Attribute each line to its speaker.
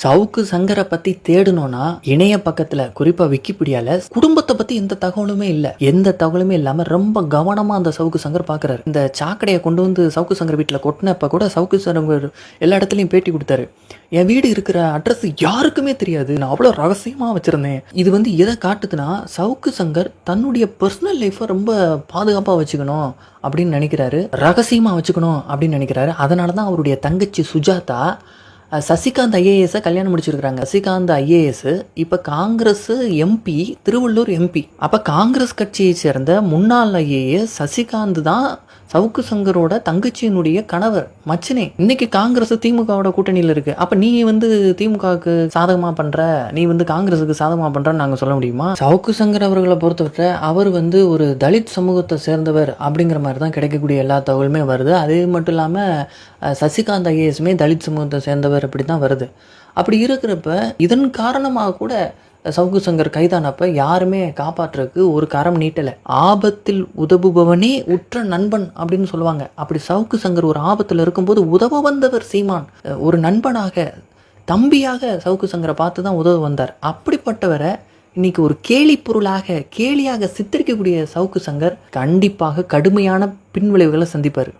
Speaker 1: சவுக்கு சங்கரை பத்தி தேடணும்னா இணைய பக்கத்துல குறிப்பா விக்கிபீடியால குடும்பத்தை பத்தி எந்த தகவலுமே இல்ல. எந்த தகவலுமே இல்லாம ரொம்ப கவனமா அந்த சவுக்கு சங்கர் பாக்குறாரு. இந்த சாக்கடையை கொண்டு வந்து சவுக்கு சங்கர் வீட்டுல கொட்டினப்ப கூட சவுக்கு சங்கர் எல்லா இடத்துலயும் பேட்டி கொடுத்தாரு. என் வீடு இருக்கிற அட்ரஸ் யாருக்குமே தெரியாது. நான் அவ்வளோ ரகசியமா வச்சிருந்தேன். இது வந்து எதை காட்டுதுன்னா சவுக்கு சங்கர் தன்னுடைய பர்சனல் லைஃப்பை ரொம்ப பாதுகாப்பாக வச்சுக்கணும் அப்படின்னு நினைக்கிறாரு. ரகசியமாக வச்சுக்கணும் அப்படின்னு நினைக்கிறாரு. அதனால தான் அவருடைய தங்கச்சி சுஜாதா சசிகாந்த் ஐஏஎஸை கல்யாணம் முடிச்சிருக்கிறாங்க. சசிகாந்த் ஐஏஎஸ் இப்போ காங்கிரஸ் எம்பி திருவள்ளூர் எம்பி அப்போ காங்கிரஸ் கட்சியை சேர்ந்த முன்னாள் ஐஏஎஸ் சசிகாந்த் தான் சவுக்கு சங்கரோட தங்கச்சியினுடைய கணவர் மச்சனே இன்னைக்கு காங்கிரஸ் திமுகவோட கூட்டணியில் இருக்கு. அப்ப நீ வந்து திமுகவுக்கு சாதகமா பண்ற? நீ வந்து காங்கிரஸுக்கு சாதகமா பண்றன்னு நாங்க சொல்ல முடியுமா? சவுக்கு சங்கர் அவர்களை பொறுத்தவரை அவர் வந்து ஒரு தலித் சமூகத்தை சேர்ந்தவர் அப்படிங்கிற மாதிரி தான் கிடைக்கக்கூடிய எல்லா தகவலுமே வருது. அது மட்டும் இல்லாம சசிகாந்த் ஐஏஎஸ்மே தலித் சமூகத்தை சேர்ந்தவர் அப்படி தான் வருது. அப்படி இருக்கிறப்ப இதன் காரணமாக கூட சவுக்கு சங்கர் கைதானப்ப யாருமே காப்பாற்றுறதுக்கு ஒரு கரம் நீட்டலை. ஆபத்தில் உதவுபவனே உற்ற நண்பன் அப்படின்னு சொல்லுவாங்க. அப்படி சவுக்கு சங்கர் ஒரு ஆபத்தில் இருக்கும்போது உதவ வந்தவர் சீமான். ஒரு நண்பனாக தம்பியாக சவுக்கு சங்கரை பார்த்து தான் உதவ வந்தார். அப்படிப்பட்டவரை இன்னைக்கு ஒரு கேலி பொருளாக கேலியாக சித்தரிக்கக்கூடிய சவுக்கு சங்கர் கண்டிப்பாக கடுமையான பின்விளைவுகளை சந்திப்பார்.